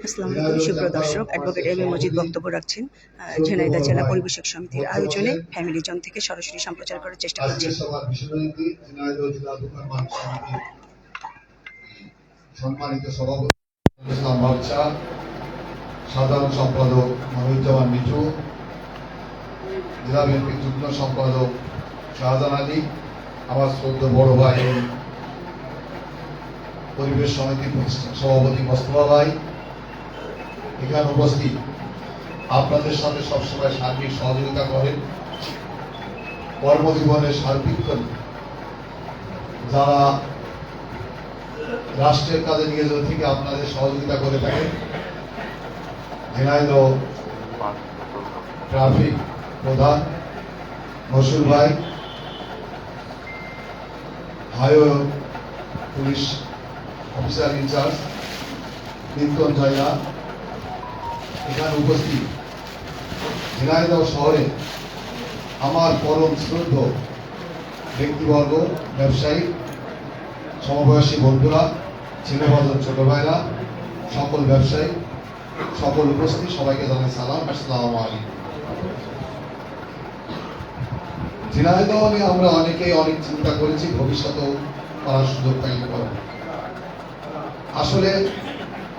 আসসালামু আলাইকুম সুপ্রিয় দর্শক অ্যাডভোকেট এম মজিদ বক্তব্য রাখছেন আহ, ঝিনাইদহ জেলা পরিবেশক সমিতির আয়োজনে ফ্যামিলি জন থেকে সরাসরি সম্প্রচার করার চেষ্টা করছি। সম্মানিত সভাপতি ইসলাম বাদশাহ সাধারণ সম্পাদক মহিউজ্জামান মিঠু জেলা বিএনপির যুগ্ম সম্পাদক শাহজাহান আলী আমার শ্রদ্ধ বড় ভাই পরিবেশ সমিতি সভাপতি মোস্তফা ভাই এখানে উপস্থিত আপনাদের সাথে সবসময় সার্বিক সহযোগিতা করেন। কর্মজীবনের সার্বিক যারা রাষ্ট্রের কাজে নিয়োজন থেকে আপনাদের সহযোগিতা করে থাকেন, ঝিনাইদহ ট্রাফিক প্রধান মসুর ভাই, highway police officer in-charge Lincoln জায়গা এখানে উপস্থিত। ঝিনাইদহ শহরে আমার পরম শ্রদ্ধ ব্যক্তিবর্গ, ব্যবসায়ী, সমবয়সী বন্ধুরা ছেলেবাজন ছোট ভাইরা, সকল ব্যবসায়ী, সকল উপস্থিত, সবাইকে জানাই সালাম, আসসালামু আলাইকুম। ঝিনাইদহ নিয়ে আমরা অনেকেই অনেক চিন্তা করেছি, ভবিষ্যতেও করার সুযোগ করব। আসলে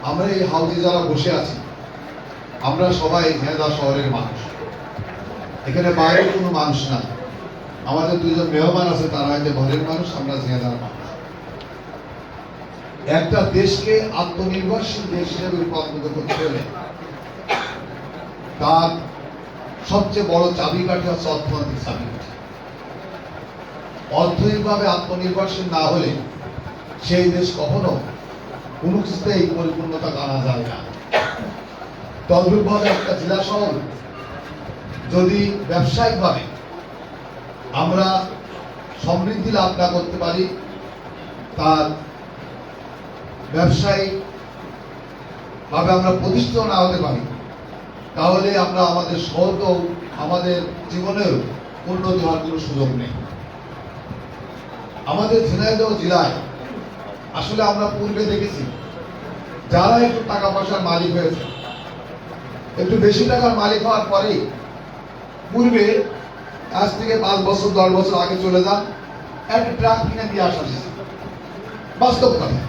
আমরা এই হাউজে যারা বসে আছি আমরা সবাই ঝিনাইদহ শহরের মানুষ। এখানে বাইরের কোনো মানুষ না আমাদের দুইজন মেহমান আছে, তারা হয়তো ঘরের মানুষ, আমরা ঝিনাইদহ মানুষ। একটা দেশকে আত্মনির্ভরশীল দেশ হিসেবে রূপান্তরিত করতে হলে তার সবচেয়ে বড় চাবিকাঠি হচ্ছে অর্থনৈতিক চাবিকাঠি। অর্থনৈতিকভাবে আত্মনির্ভরশীল না হলে সেই দেশ কখনো কোনো কিছুতেই পরিপূর্ণতা আনা যায় না। তদ্রূপভাবে একটা জেলা শহর। যদি ব্যবসায়িকভাবে আমরা সমৃদ্ধি লাভ না করতে পারি, তার ব্যবসায়িকভাবে আমরা প্রতিষ্ঠিত না হতে পারি, তাহলে আমরা আমাদের শহরকেও আমাদের জীবনেও উন্নতি হওয়ার কোনো সুযোগ নেই। আমাদের ঝিনাইদহ জেলায় আসলে আমরা পূর্বে দেখেছি, যারা একটু টাকা পয়সার মালিক হয়েছে একটু বেশি টাকার মালিক হওয়ার পরেই পূর্বে আজ থেকে পাঁচ বছর, দশ বছর আগে চলে যান, একটা ট্রাক কিনে দিয়ে আসা। বাস্তব কথা।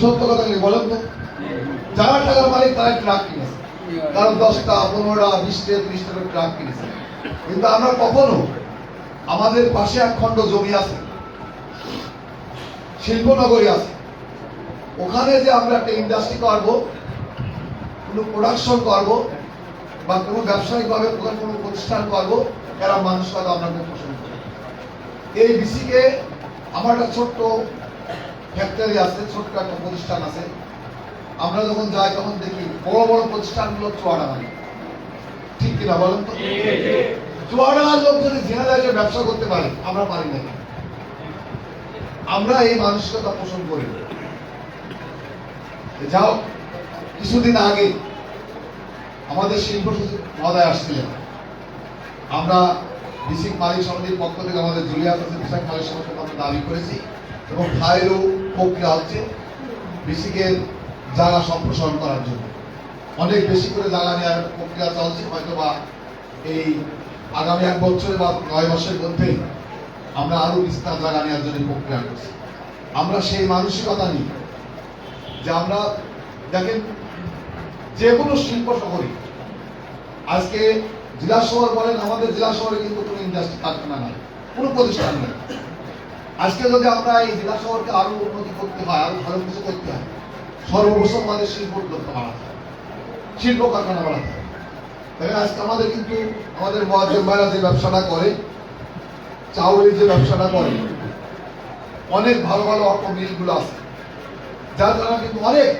সত্য কথা কি বলেন তো? যারা টাকার মালিক তারা ট্রাক কিনেছে। কারণ দশটা, পনেরোটা, বিশটা, ত্রিশটা করে ট্রাক কিনেছে। কিন্তু আমরা কখনো আমাদের পাশে এক খণ্ড জমি আছে, শিল্পনগরী আছে। ওখানে যে আমরা একটা ইন্ডাস্ট্রি করব কোনো প্রোডাকশন করব বা কোনো ব্যবসায়িকভাবে কোনো প্রতিষ্ঠান করব এরা মানুষরা আমরা খুব পছন্দ করি এই বিসিকে আমার একটা ছোট্ট ফ্যাক্টরি আছে ছোট্ট একটা প্রতিষ্ঠান আছে। আমরা যখন যাই তখন দেখি বড় বড় প্রতিষ্ঠানগুলো চুয়াডা মানে ঠিক কিনা বলেন তো? চুয়াডার লোক যদি যে ব্যবসা করতে পারে আমরা পারি না। আমরা এই মানসিকতা পোষণ করি। যাও কিছুদিন আগে আমাদের শিল্প সচিব মহোদয় আসছিলেন। আমরা বিসিক মালিক সমিতির পক্ষ থেকে আমাদের জুলিয়া আছে বিশাখ মালিক সমিতির আমরা দাবি করেছি এবং ফাইলও প্রক্রিয়া হচ্ছে বিসিকের জায়গা সম্প্রসারণ করার জন্য। অনেক বেশি করে জায়গা নেওয়ার প্রক্রিয়া চলছে হয়তো বা এই আগামী এক বছরে বা নয় মাসের মধ্যেই আমরা আরও বিস্তার জায়গা নেওয়ার জন্য প্রক্রিয়া করছি। আমরা সেই মানসিকতা নিই যে আমরা দেখেন যে কোনো শিল্প শহরে আজকে জেলা শহর বলেন, আমাদের জেলা শহরে কিন্তু কোনো ইন্ডাস্ট্রি কারখানা নাই, কোনো প্রতিষ্ঠান নেই। আজকে যদি আমরা এই জেলা শহরকে আরও উন্নতি করতে হয়, আরও ভালো কিছু করতে হয়, সর্বপ্রথম আমাদের শিল্প উদ্যোক্তা বাড়াতে হয় শিল্প কারখানা বাড়াতে হয় আজকে আমাদের কিন্তু আমাদের মহাজন ভাইরা যে ব্যবসাটা করে, চাউলের যে ব্যবসাটা করে, অনেক ভালো ভালো অটো মিলগুলো আছে, যার দ্বারা কিন্তু অনেক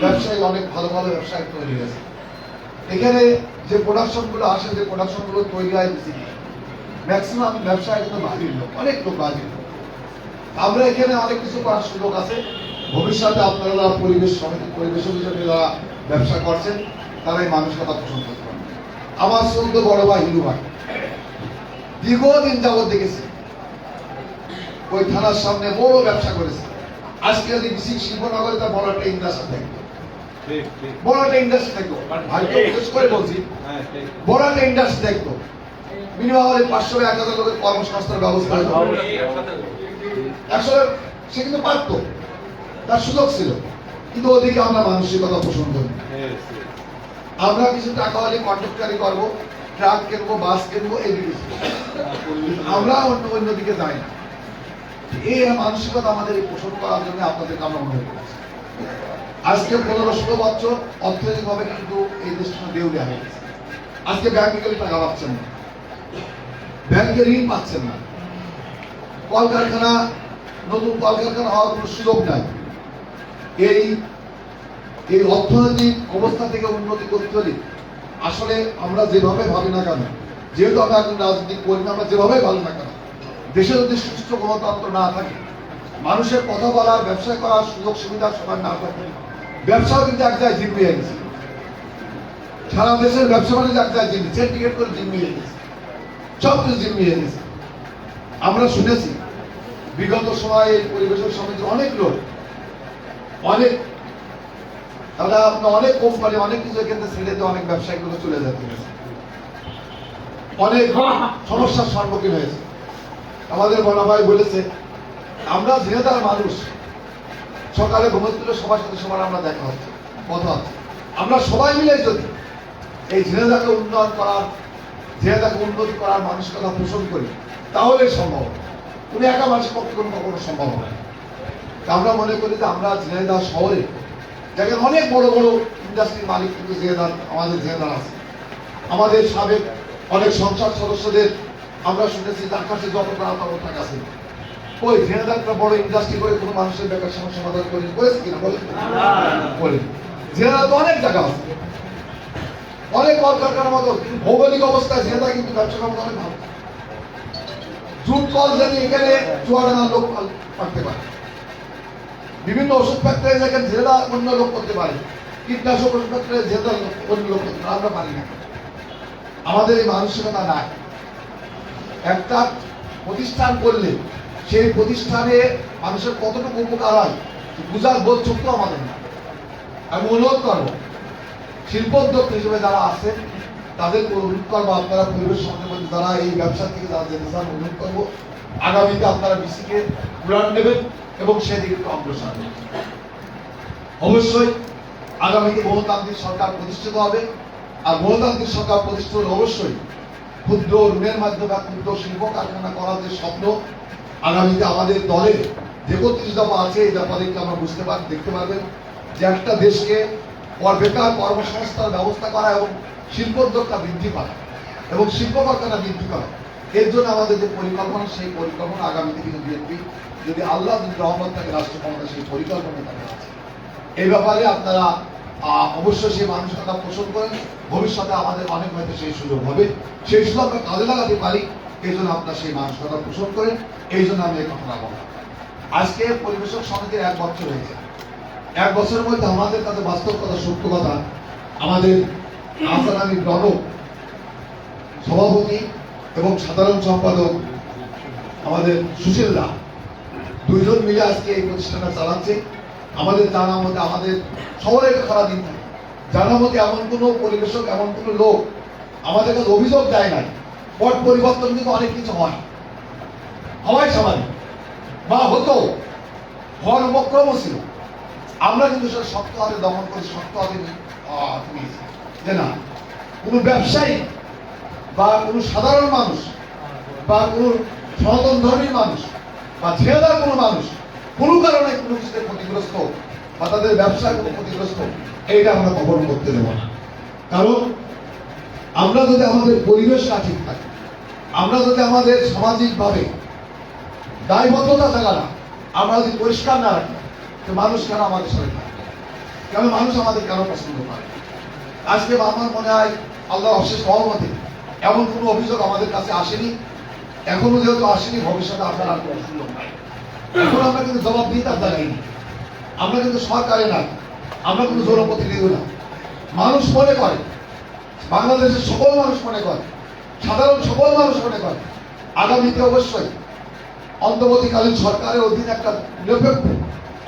ব্যবসায়ী অনেক ভালো ভালো ব্যবসায়ী তৈরি হয়েছে। এখানে যে প্রোডাকশনগুলো আসে, যে প্রোডাকশনগুলো তৈরি হয় বেশি। ম্যাক্সিমাম ব্যবসায়ী কিন্তু বাহির লোক, অনেক লোক বাহির লোক। আমরা এখানে অনেক কিছু করার সুযোগ আছে। ভবিষ্যতে আপনারা পরিবেশ সমিতি, পরিবেশ হিসেবে যারা ব্যবসা করছেন তারা এই মানসিকতা পোষণ করতে পারবে। আমার সদ্য বড় ভাই হিরু ভাই। দীর্ঘদিন যাবত দেখেছি। ওই থানার সামনে বড় ব্যবসা করেছে। আজকে যদি বিসিক শিল্পনগরে তার বড় একটা ইন্ডাস্ট্রি ঠিক বড় একটা ইন্ডাস্ট্রি থাকতো ভাইকে বিশেষ করে বলছি বড় একটা ইন্ডাস্ট্রি থাকতো মিনিমাম আমাদের পাঁচশো এক হাজার লোকের কর্মসংস্থানের ব্যবস্থা আসলে সে কিন্তু পারত। তার সুযোগ ছিল। কিন্তু ওদিকে আমরা মানসিকতা পোষণ করি. আমরা কিছু টাকা হলে কন্ট্রাক্টারি করব ট্রাক কিনবো বাস কিনবো এদিকে আমরা অন্য অন্যদিকে যাই না। এই মানসিকতা আমাদের পোষণ করার জন্য আপনাদেরকে আমরা অনুরোধ করছি। আজকে পনেরো ষোলো বছর অর্থনৈতিক ভাবে কিন্তু এই দেশটা দেউলিয়া হয়ে গেছে। আজকে ব্যাংকে গেলে টাকা পাচ্ছেন না। ব্যাংকে ঋণ পাচ্ছেন না। কলকারখানা, নতুন কলকারখানা হওয়ার কোনো সুযোগ নাই। এই এই অর্থনৈতিক অবস্থা থেকে উন্নতি করতে হলে আসলে আমরা যেভাবে ভাবি না কেন, যেহেতু আমরা এখন রাজনীতি করি আমরা যেভাবে ভালো না কেন, দেশে যদি সুষ্ঠু গণতন্ত্র না থাকে, মানুষের কথা বলার, ব্যবসা করার সুযোগ সুবিধা সবার না থাকে ব্যবসাও কিন্তু এক জায়গায় জিম্মি হয়ে গেছে। সারা দেশের ব্যবসা বাণিজ্য এক জায়গায় জিম্মি সিন্ডিকেট করে জিম্মি হয়ে গেছে। সব কিছু জিম্মি হয়ে গেছে। আমরা শুনেছি, বিগত সময়ে পরিবেশের সমিতির অনেক লোক, অনেক, তারা আপনার অনেক কোম্পানি অনেক কিছু এখান ছেড়ে দিয়ে অনেক ব্যবসায়ীগুলো চলে যেতে অনেক সমস্যার সম্মুখীন হয়েছে। আমাদের বড় ভাই বলেছে, আমরা জেনেদার মানুষ সকালে ঘুমোতে সবার সাথে সবার আমরা দেখা হচ্ছে, কথা হচ্ছে। আমরা সবাই মিলে যদি এই জেনেদাকে উন্নয়ন করার জেনেদাকে উন্নতি করার মানুষ মানসিকতা পোষণ করি, তাহলে সম্ভব উনি একা মানুষের পক্ষে কোনো কখনো সম্ভব হবে আমরা মনে করি যে আমরা ঝিনাইদহ শহরে যেখানে অনেক বড় বড় ইন্ডাস্ট্রির মালিক কিন্তু ঝিনাইদহ, আমাদের ঝিনাইদহ আছে। আমাদের সাবেক অনেক সংসদ সদস্যদের আমরা শুনেছি তার কাছে যত টাকা তত টাকা আছে ওই ঝিনাইদহ একটা বড় ইন্ডাস্ট্রি করে কোনো মানুষের বেকার সমস্যা সমাধান করে করেছে কিনা? বলে বলে ঝিনাইদহ তো অনেক জায়গা আছে। অনেক কলকারখানার মতো। ভৌগোলিক অবস্থায় ঝিনাইদহ কিন্তু ব্যবসা ক্ষমতা অনেক ভালো। জুট কল জানি এখানে চুয়াডাঙ্গার লোক পাঠতে পারে। বিভিন্ন ওষুধ ফ্যাক্টরি দেখেন জেলা অন্য লোক করতে পারে। কীটনাশক ওষুধ ফ্যাক্টরি জেলা অন্য লোক করতে পারে। আমরা পারি না। আমাদের এই মানসিকতা নাই। একটা প্রতিষ্ঠান করলে সেই প্রতিষ্ঠানে মানুষের কতটুকু উপকার হয়, বুঝার বোধ চুক্ত আমাদের না। আমি অনুরোধ করব শিল্পোদ্যোক্তা হিসেবে যারা আছেন, তাদের অনুরোধ করব, আপনারা পরিবেশ সঙ্গে যারা এই ব্যবসা থেকে যারা যেতে চান অনুরোধ করব, আগামীতে আপনারা বিসিকে উড়ান নেবেন এবং সেদিকে অগ্রসর অবশ্যই আগামীতে গণতান্ত্রিক সরকার প্রতিষ্ঠিত হবে, আর গণতান্ত্রিক সরকার প্রতিষ্ঠিত অবশ্যই ক্ষুদ্র ঋণের মাধ্যমে ক্ষুদ্র শিল্প কারখানা করার যে স্বপ্ন আগামীতে আমাদের দলের যে একত্রিশ দফা আছে, এই দফাদেরকে আমরা বুঝতে পারি, দেখতে পারবেন যে একটা দেশকে কর বেকার কর্মসংস্থার ব্যবস্থা করা এবং শিল্পোদ্যোক্তা বৃদ্ধি করা এবং শিল্প কারখানা বৃদ্ধি করা। এর জন্য আমাদের যে পরিকল্পনা, সেই পরিকল্পনা আগামীতে কিন্তু বিএনপি, যদি আল্লাহ রহমত থাকে, রাষ্ট্র ক্ষমতা, সেই পরিকল্পনা তাদের আছে। এই ব্যাপারে আপনারা অবশ্যই সেই মানসিকতা পোষণ করেন। ভবিষ্যতে আমাদের অনেক হয়তো সেই সুযোগ হবে। সেই সুযোগ আমরা কাজে লাগাতে পারি। এই জন্য আপনারা সেই মানসিকতা পোষণ করেন এই জন্য আমি এই কথাটা বললাম। আজকে পরিবেশক সমিতির এক বছর হয়েছে। এক বছরের মধ্যে আমাদের কাছে বাস্তব কথা, সত্য কথা, আমাদের আসানামি রনক সভাপতি এবং সাধারণ সম্পাদক আমাদের সুশীল দা দুইজন মিলে আজকে এই প্রতিষ্ঠানটা চালাচ্ছে। আমাদের জানা মতে আমাদের শহরে একটা খারাপ দিন থাকে জানা মতে এমন কোনো পরিবেশক, এমন কোনো লোক আমাদের কাছে অভিযোগ দেয় নাই। পট পরিবর্তন কিন্তু অনেক কিছু হয়। হওয়াই স্বাভাবিক বা হতো। হওয়ার উপক্রমও ছিল। আমরা কিন্তু সেটা শক্ত হাতে দমন করি শক্ত হাতে যে না, কোনো ব্যবসায়ী বা কোনো সাধারণ মানুষ বা কোনো সনাতন ধর্মীর মানুষ বা ছেলেদার কোনো মানুষ কোনো কারণে কোনো কিছুতে ক্ষতিগ্রস্ত বা তাদের ব্যবসায় কোনো ক্ষতিগ্রস্ত, এইটা আমরা কখনো করতে দেব না। কারণ আমরা যদি আমাদের পরিবেশটা ঠিক থাকে আমরা যদি আমাদের সামাজিকভাবে দায়বদ্ধতা থাকা না, আমরা যদি পরিষ্কার না রাখি, তো মানুষ কেন আমাদের সাথে থাকবে? কেন মানুষ আমাদের কেন পছন্দ করে? আজকে আমার মনে হয় আল্লাহ অশেষ সহমতে এমন কোনো অভিযোগ আমাদের কাছে আসেনি। এখনও যেহেতু আসেনি, ভবিষ্যতে আপনার আর কোনো সুযোগ নাই। এখন আমরা কিন্তু জবাব দিই তার দাঁড়াইনি আমরা কিন্তু সরকারে না আমরা কিন্তু জনপ্রতিনিধি না মানুষ মনে করে, বাংলাদেশের সকল মানুষ মনে করে সাধারণ সকল মানুষ মনে করে আগামীতে অবশ্যই অন্তর্বর্তীকালীন সরকারের অধীনে একটা নিরপেক্ষ,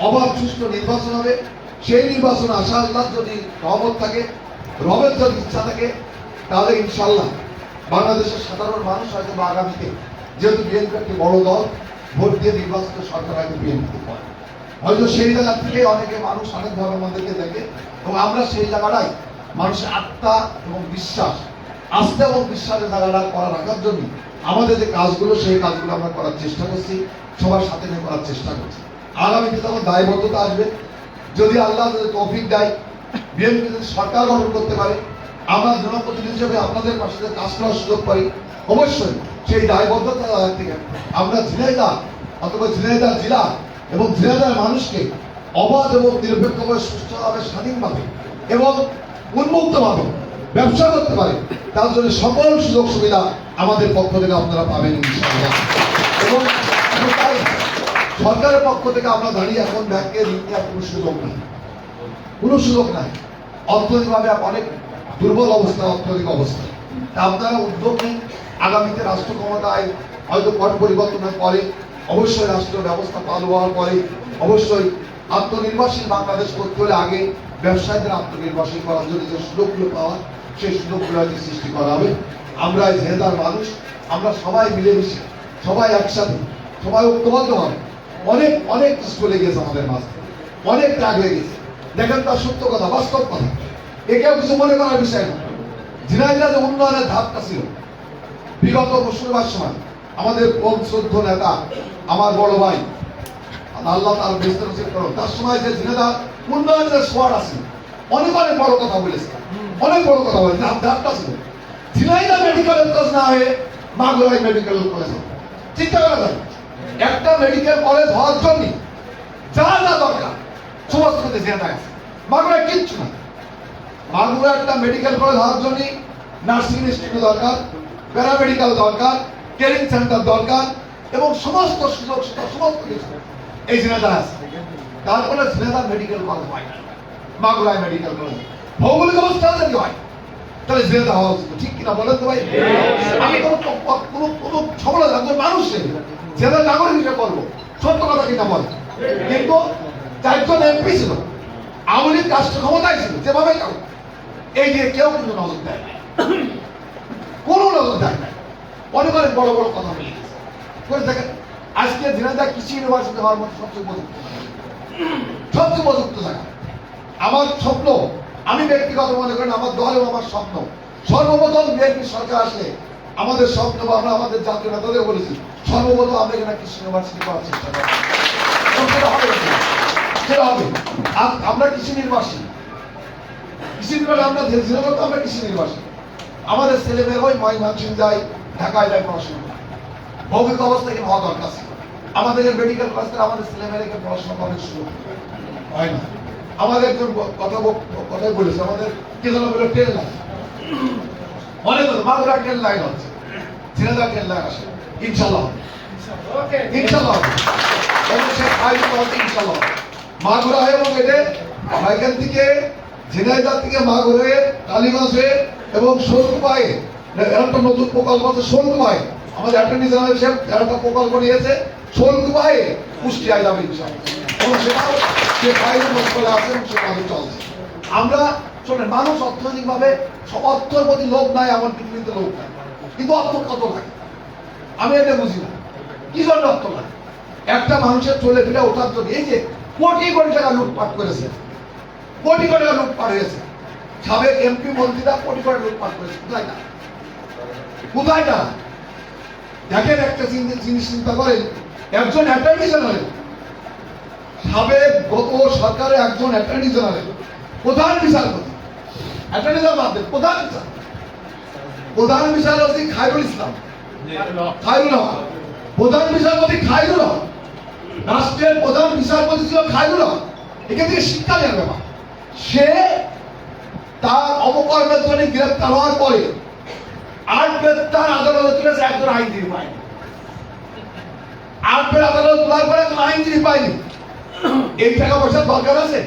অবাধ সুষ্ঠু নির্বাচন হবে। সেই নির্বাচন আশা আল্লাহ যদি রহমত থাকে, রবের যদি ইচ্ছা থাকে, তাহলে ইনশাল্লাহ বাংলাদেশের সাধারণ মানুষ হয়তো বা আগামীতে যেহেতু বিএনপি একটি বড় দল, ভোট দিয়ে নির্বাচিত সরকার হয়তো বিএনপি করে হয়তো সেই জায়গা থেকে অনেকে মানুষ অনেকভাবে আমাদেরকে দেখে এবং আমরা সেই জায়গাটাই মানুষের আত্মা এবং বিশ্বাস আস্থা এবং বিশ্বাসের জায়গাটা করা রাখার জন্য আমাদের যে কাজগুলো, সেই কাজগুলো আমরা করার চেষ্টা করছি, সবার সাথে নিয়ে করার চেষ্টা করছি। আগামীতে তখন দায়বদ্ধতা আসবে। যদি আল্লাহ যদি তৌফিক দেয়, বিএনপি যদি সরকার গঠন করতে পারে, আমরা জনপ্রতিনিধি হিসেবে আপনাদের পাশে কাজ করার সুযোগ পাই, অবশ্যই সেই দায়বদ্ধতা থেকে আমরা ঝিনাইদা অথবা ঝিনাইদা জেলা এবং ঝিনাইদার মানুষকে অবাধ এবং নিরপেক্ষভাবে সুস্থভাবে, স্বাধীনভাবে এবং উন্মুক্তভাবে ব্যবসা করতে পারে, তার জন্য সকল সুযোগ সুবিধা আমাদের পক্ষ থেকে আপনারা পাবেন এবং সরকারের পক্ষ থেকে আমরা দাঁড়িয়ে এখন ব্যাংকে ঋণ নেওয়ার কোনো সুযোগ নাই। কোনো সুযোগ নাই। অর্থনৈতিকভাবে অনেক দুর্বল অবস্থা, অর্থনৈতিক অবস্থা। আপনারা উদ্যোগ নিন। আগামীতে রাষ্ট্র ক্ষমতায় হয়তো পট পরিবর্তনের পরে অবশ্যই রাষ্ট্র ব্যবস্থা চালু হওয়ার পরে অবশ্যই আত্মনির্ভরশীল বাংলাদেশ করতে হলে আগে ব্যবসায়ীদের আত্মনির্ভরশীল করার জন্য যে সুযোগগুলো পাওয়া সেই সুযোগগুলো হয়তো সৃষ্টি করা হবে। আমরা জেলার মানুষ, আমরা সবাই মিলেমিশে, সবাই একসাথে, সবাই ঐক্যবদ্ধ হবে অনেক অনেক স্কুলে গেছে আমাদের মাঝে। অনেক ত্যাগ হয়ে গেছে। দেখেন তার সত্য কথা, বাস্তব কথা। এ কেউ কিছু মনে করার বিষয় না। ঝিনাইদা যে উন্নয়নের ধাপটা ছিল, বিগত মুসলমান সময় আমাদের কোন শ্রদ্ধ নেতা, আমার বড় ভাই আল্লাহ তার ব্যস্ত নসিব করো তার সময় যে ঝিনাইদা উন্নয়নের সোয়ার আছে, অনেক অনেক বড় কথা বলেছে। অনেক বড় কথা ধাপ ধাপটা ছিল ঝিনাইদা মেডিকেল কলেজ না হয়ে মাগুরাই মেডিকেল কলেজ। চিন্তা করা যায়, একটা মেডিকেল কলেজ হওয়ার জন্য যা যা দরকার, সমস্ত ঝিনাইদা আছে মাগুরায় কিচ্ছু না। মাগুরা একটা মেডিকেল কলেজ হওয়ার জন্য নার্সিং ইনস্টিটিউট দরকার প্যারামেডিক্যাল দরকার কেয়ারিং সেন্টার দরকার, এবং সমস্ত সুযোগ সুবিধা, সমস্ত কিছু এই ঝিনাইদা আছে। তারপরে ঝিনাইদা মেডিকেল কলেজ হয় মাগুরায় মেডিকেল কলেজ ভৌগোলিক অবস্থা যদি হয় তাহলে হওয়া উচিত। ঠিক কিনা বলেন তো ভাই? আমি কোনো কোনো- কোনো সফলতা একজন মানুষ ঝিনাইদা নাগরিক হিসেবে করব সত্য কথা কিনা বলে কিন্তু চারজন এমপি ছিল। আওয়ামী লীগ রাষ্ট্র ক্ষমতায় ছিল, যেভাবে এই দিয়ে কেউ কিন্তু নজর দেয় না। কোনো নজর দেয় না। অনেক অনেক বড় বড় কথা বলে করে দেখেন, আজকে ঝিনাইদা কৃষি ইউনিভার্সিটি হওয়ার মধ্যে সবচেয়ে উপযুক্ত সবচেয়ে উপযুক্ত জায়গা। আমার স্বপ্ন আমি ব্যক্তিগত মনে করেন, আমার দল আমার স্বপ্ন। সর্বপ্রথম বিএনপি সরকার আসলে আমাদের স্বপ্ন বা আমরা আমাদের জাতীয় নেতাদের বলেছি, সর্বপ্রথম আমরা এখানে কৃষি ইউনিভার্সিটি করার চেষ্টা করব। সেটা হবে আমরা কৃষি নির্বাসী। কৃষি নির্বাসী, আমরা জেলা তো আমরা কৃষি নির্বাসী। আমাদের ছেলে মেয়ে হয় ময়মনসিং যায়, ঢাকায় যায় পড়াশোনা। ভৌগোলিক অবস্থা এখানে হওয়া দরকার ছিল। আমাদের মেডিকেল কলেজ আমাদের ছেলে মেয়েকে পড়াশোনা করার সুযোগ হয় না। আমাদের কথা কথাই বলেছে আমাদের কি যেন বলে ট্রেন লাইন অনেক কথা মাগুরা ট্রেন লাইন হচ্ছে ঝিনাইদহ ট্রেন লাইন আসে। ইনশাল্লাহ। ইনশাল্লাহ আয়োজিত হচ্ছে ইনশাল্লাহ। মাগুরা হয়ে এবং এতে এখান থেকে ঝিনাইদহ থেকে মাগুরা হয়ে কালীগঞ্জ হয়ে এবং শোলকুপায়ে একটা নতুন প্রকল্প আছে শোলকুপায়ে আমাদের অ্যাটর্নি জেনারেল সাহেব একটা প্রকল্প নিয়েছে শোলকুপায়ে কুষ্টিয়ায় যাবে ইনশাল্লাহ। এবং সেটাও সে বাইরে মন্ত্রণালয়ে আছে এবং সে কাজে চলছে আমরা শোনেন, মানুষ অর্থনৈতিকভাবে অর্থের প্রতি লোভ নাই এমন পৃথিবীতে লোভ নাই। কিন্তু অর্থ কত লাগে? আমি এটা বুঝি না। কি জন্য অর্থ লাগে? একটা মানুষের চলে ফিরে ওঠার জন্য, এই যে কোটি কোটি টাকা লুটপাট করেছে, কোটি কোটি টাকা লুটপাট হয়েছে। সাবেক এমপি মন্ত্রীরা কোটি কোটি লুটপাট করেছে, কোথায় না কোথায় না দেখেন একটা জিনিস চিন্তা করেন, একজন অ্যাটর্নি জেনারেল সাবেক গত সরকারের একজন অ্যাটর্নি জেনারেল, প্রধান বিচারপতি। অ্যাটর্নি জেনারেল প্রধান প্রধান বিচারপতি খায়রুল ইসলাম। খায়রুল হক। প্রধান বিচারপতি খায়রুল হক। রাষ্ট্রের প্রধান বিচারপতি ছিল খায়রুল হক। এখান থেকে শিক্ষা নেওয়ার ব্যাপার। সে তার অপকর্মের জন্য গ্রেপ্তার হওয়ার পরে আট গ্রেপ্তার আদালতে তুলেছে, একজন আইনজীবী পায়নি। আট বের আদালত তোলার পরে একজন আইনজীবী পায়নি। এই টাকা পয়সার দরকার আছে?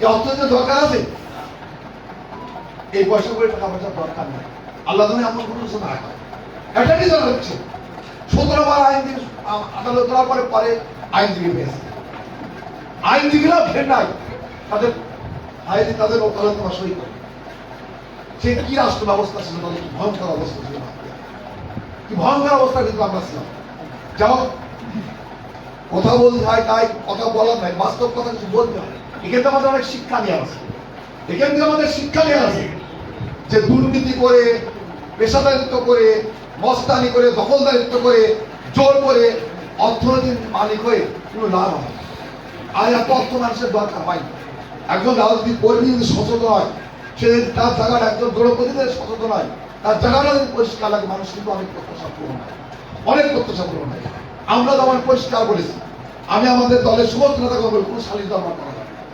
এই দরকার আছে? এই পয়সা করে টাকা পয়সার দরকার নেই। আল্লাহ জানে এমন কোনো কিছু না হয় এটা কি জানা হচ্ছে? সতেরো বার আইনজীবী আদালত তোলার পরে পরে আইনজীবী পেয়েছে আইনজীবীরা ফের নাই। তাদের আইনে তাদের বা সই করে। সে কি রাষ্ট্র ব্যবস্থা ছিল তাদের? ভয়ঙ্কর অবস্থা ছিল। কি ভয়ঙ্কর অবস্থা কিন্তু আমরা ছিলাম। যাও কথা বলতে হয়, তাই কথা বলার নাই বাস্তব কথা কিছু বলতে হয় এখান থেকে আমাদের অনেক শিক্ষা নেওয়া আছে এখান থেকে আমাদের শিক্ষা নেওয়া আছে যে দুর্নীতি করে, পেশাদারিত্ব করে, মস্তানি করে, দখলদারিত্ব করে, জোর করে অর্থনৈতিক মালিক হয়ে কোনো লাভ হয়। আর এত অর্থ মানুষের দরকার হয়। একজন রাজনৈতিক কর্মী যদি সচেতন হয় সে তার জায়গাটা একজন দ্রৌপদীদের সচেতন হয়, তার জায়গাটা যদি পরিষ্কার লাগে, মানুষ কিন্তু অনেক প্রত্যাশা পূরণ হয় অনেক প্রত্যাশা পূরণ হয় আমরা যেমন পরিষ্কার বলেছি। আমি আমাদের দলের সমস্ত নেতাকে বলি কোনো সালিশ দরবার করা যাবে না।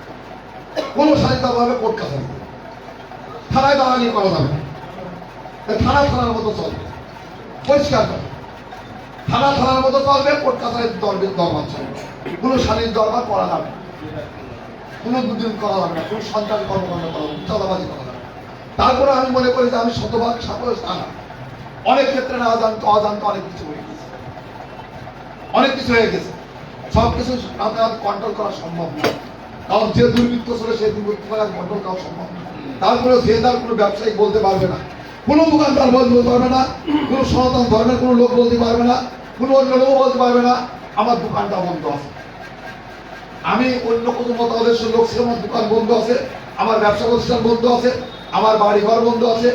কোনো দরবার হবে কোর্ট কাছারি থানায় দাঁড়ানি করা যাবে থানা থানার মতো চলবে। পরিষ্কার করে থানা থানার মতো চলবে কোর্ট কাছারি দরবে দরবার চলবে কোনো সালিশ দরবার করা যাবে না। কোনো দুদিন করা যাবে না। কোনো সন্তান কর্মকাণ্ড করা যাবে না, চাঁদাবাজি করা যাবে তারপরে আমি মনে করি যে আমি শতভাগ সাফল্য অনেক ক্ষেত্রে না অজান্ত অজান্ত অনেক কিছু গেছে অনেক কিছু হয়ে গেছে। সব কিছু কন্ট্রোল করা সম্ভব না। কারণ যে দুর্বৃত্ত ছিল সেই দুর্বৃত্ত কন্ট্রোল করা সম্ভব না। তারপরে যে তার কোনো ব্যবসায়ী বলতে পারবে না। কোনো দোকানদার বলতে পারবে না। কোনো সনাতন ধর্মের কোনো লোক বলতে পারবে না। কোনো অন্য লোক বলতে পারবে না। আমার দোকানটা বন্ধ আছে। আমি অন্য কোনো মতাদর্শ লোক সে আমার দোকান বন্ধ আছে। আমার ব্যবসা প্রতিষ্ঠান বন্ধ আছে। আমার বাড়ি ঘর বন্ধ আছে।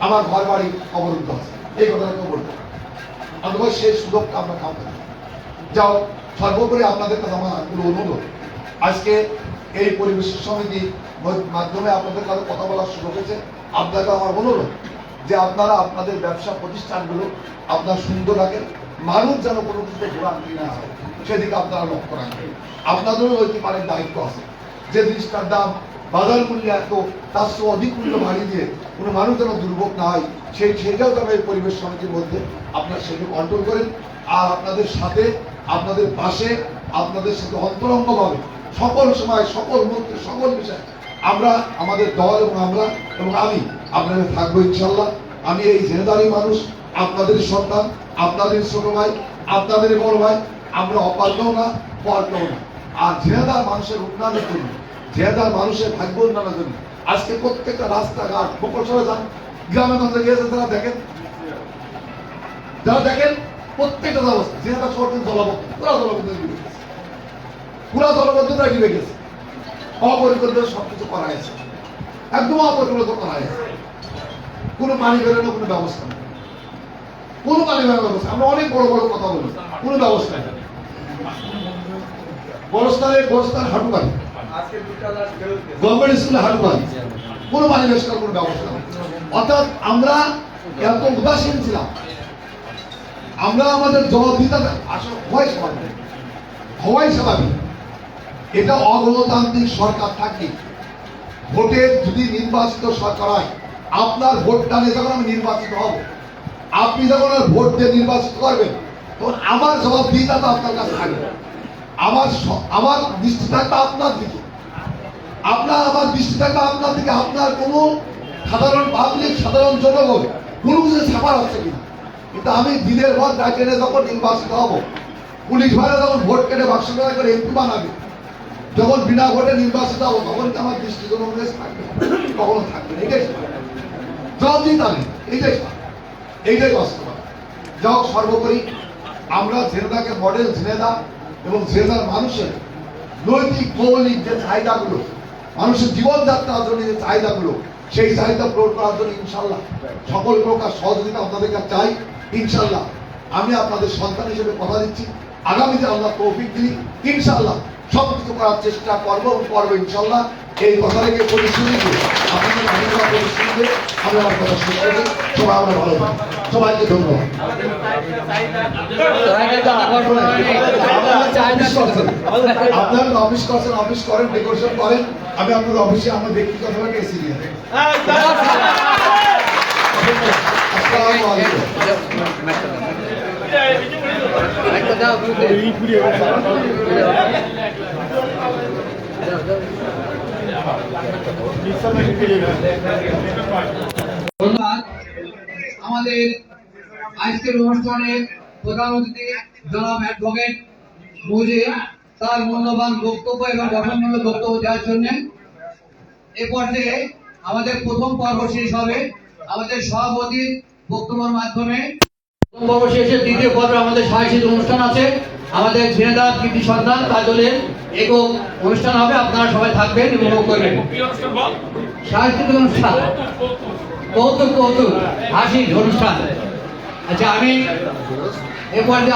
আমার ঘর বাড়ি অবরুদ্ধ আছে। এই কথাটা কেউ বলতে অথবা সেই সুযোগটা আমরা পারি। যাও, সর্বোপরি আপনাদের কাছে আমার কোনো অনুরোধ। আজকে এই পরিবেশ সমিতি মাধ্যমে আপনাদের কাছে কথা বলার সুযোগ হয়েছে। আপনাকে আমার অনুরোধ যে আপনারা আপনাদের ব্যবসা প্রতিষ্ঠানগুলো আপনার সুন্দর রাখেন, মানুষ যেন কোনো কিছুতে ভোগান্তি না হয়, সেদিকে আপনারা লক্ষ্য রাখবেন আপনাদেরও ঐতিমানের দায়িত্ব আছে। যে জিনিসটার দাম বাজার মূল্যে এত, তার চেয়ে অধিক মূল্য বাড়িয়ে দিয়ে কোনো মানুষ যেন দুর্ভোগ না হয়, সেই সেটাও যেন এই পরিবেশ সমিতির মধ্যে আপনারা সেটা কন্ট্রোল করেন। আর আপনাদের সাথে আপনাদের পাশে, আপনাদের সাথে অন্তরঙ্গভাবে সকল সময়, সকল মুহূর্তে, সকল বিষয়ে আমরা, আমাদের দল এবং আমরা এবং আমি আপনাদের থাকব ইনশাল্লাহ। আমি এই জেনেদারি মানুষ আপনাদের সন্তান, আপনাদের ছোট ভাই, আপনাদের বড় ভাই, আমরা অপারকেও না পরকেও না। আর জেনেদার মানুষের উন্নয়নের জন্য, জেনেদার মানুষের ভাগ্য উন্নয়নের জন্য আজকে প্রত্যেকটা রাস্তাঘাট প্রকল্পে যান গ্রামে গঞ্জে গিয়েছে তারা দেখেন, যারা দেখেন প্রত্যেকটা জলাবদ্ধ পুরা ডুবে গেছে। অপরিকল্পিত করা একদম অপরিকল্পিত করা কোনো পানি বেরোনোর কোনো ব্যবস্থা নেই। কোনো পানি বেরোনোর ব্যবস্থা আমরা অনেক বড় বড় কথা বলি, কোনো ব্যবস্থা নেই। বড়স্থানে বড়স্থান হাঁটু গভর্নমেন্ট স্কুলে হাঁটু পানি। কোনো পানি বেশ কোনো ব্যবস্থা অর্থাৎ আমরা এত উদাসীন ছিলাম। আমরা আমাদের জবাবদিহিতা আসলে হওয়াই স্বাভাবিক। হওয়াই স্বাভাবিক। এটা অগণতান্ত্রিক সরকার থাকে ভোটে যদি নির্বাচিত সরকার হয়, আপনার ভোটটা নিয়ে যখন আমি নির্বাচিত হব, আপনি যখন ভোট দিয়ে নির্বাচিত করবেন, তখন আমার জবাবদিহিতা তো আপনার কাছে থাকবে। আমার আমার দৃষ্টি থাকবে আপনার দিকে। আপনার, আমার দৃষ্টি থাকবে আপনার দিকে। আপনার কোনো সাধারণ পাবলিক সাধারণ জনগণ কোনো কিছু ছাপার হচ্ছে কিনা? কিন্তু আমি দিনের পর ডাকেনে যখন নির্বাচিত হব, পুলিশ ভাইরা যখন ভোট কেটে বাক্স করে এমপি বানাবে, যখন বিনা ভোটে নির্বাচিত হব, তখন কি আমার দৃষ্টি কোনো থাকবে? কখনো থাকবে না, এটাই জবাব দিন আমি এইটাই এইটাই বাস্তবতা যা হোক, সর্বোপরি আমরা জেনেদাকে মডেল জেনেদা এবং জেনেদার মানুষের নৈতিক, মৌলিক যে চাহিদাগুলো, মানুষের জীবনযাত্রার জন্য যে চাহিদাগুলো, সেই চাহিদা পূরণ করার জন্য ইনশাল্লাহ সকল প্রকার সহযোগিতা আপনাদের কাছে চাই। ইনশাল্লাহ আমি আপনাদের সন্তান হিসেবে কথা দিচ্ছি। আগামীতে আল্লাহ তৌফিক দিই ইনশাল্লাহ সব কিছু করার চেষ্টা করব করব ইনশাল্লাহ এই কথা রেখে পরিশ্রমী আপনাদের ধন্যবাদ পরিশ্রম আমি আমার কথা করি সবাই আমরা ভালো সবাইকে ধন্যবাদ। আপনার অফিস করছেন অফিস করেন ডেকোরেশন করেন। আমি আপনার অফিসে আমার ব্যক্তিগতভাবে এসি দিয়ে ধন্যবাদ। আমাদের আজকের অনুষ্ঠানে প্রধান অতিথি জনাব অ্যাডভোকেট মুজিব তার মূল্যবান বক্তব্য এবং গঠনমূলক বক্তব্য দেওয়ার জন্য। এ পর্যায়ে আমাদের প্রথম পর্ব শেষ হবে। আমাদের সভাপতির বক্তব্যের মাধ্যমে শেষে দ্বিতীয় পর্বে আমাদের সাহসিক অনুষ্ঠান আছে। আমাদের ঝিনেদার কৃতি সন্তান কাজলের একক অনুষ্ঠান হবে। আপনারা সবাই থাকবেন, উপভোগ করবেন। সাহিত্যিক অনুষ্ঠান। কৌতুক কৌতুক, হাসির অনুষ্ঠান। আচ্ছা আমি এ পর্যায়ে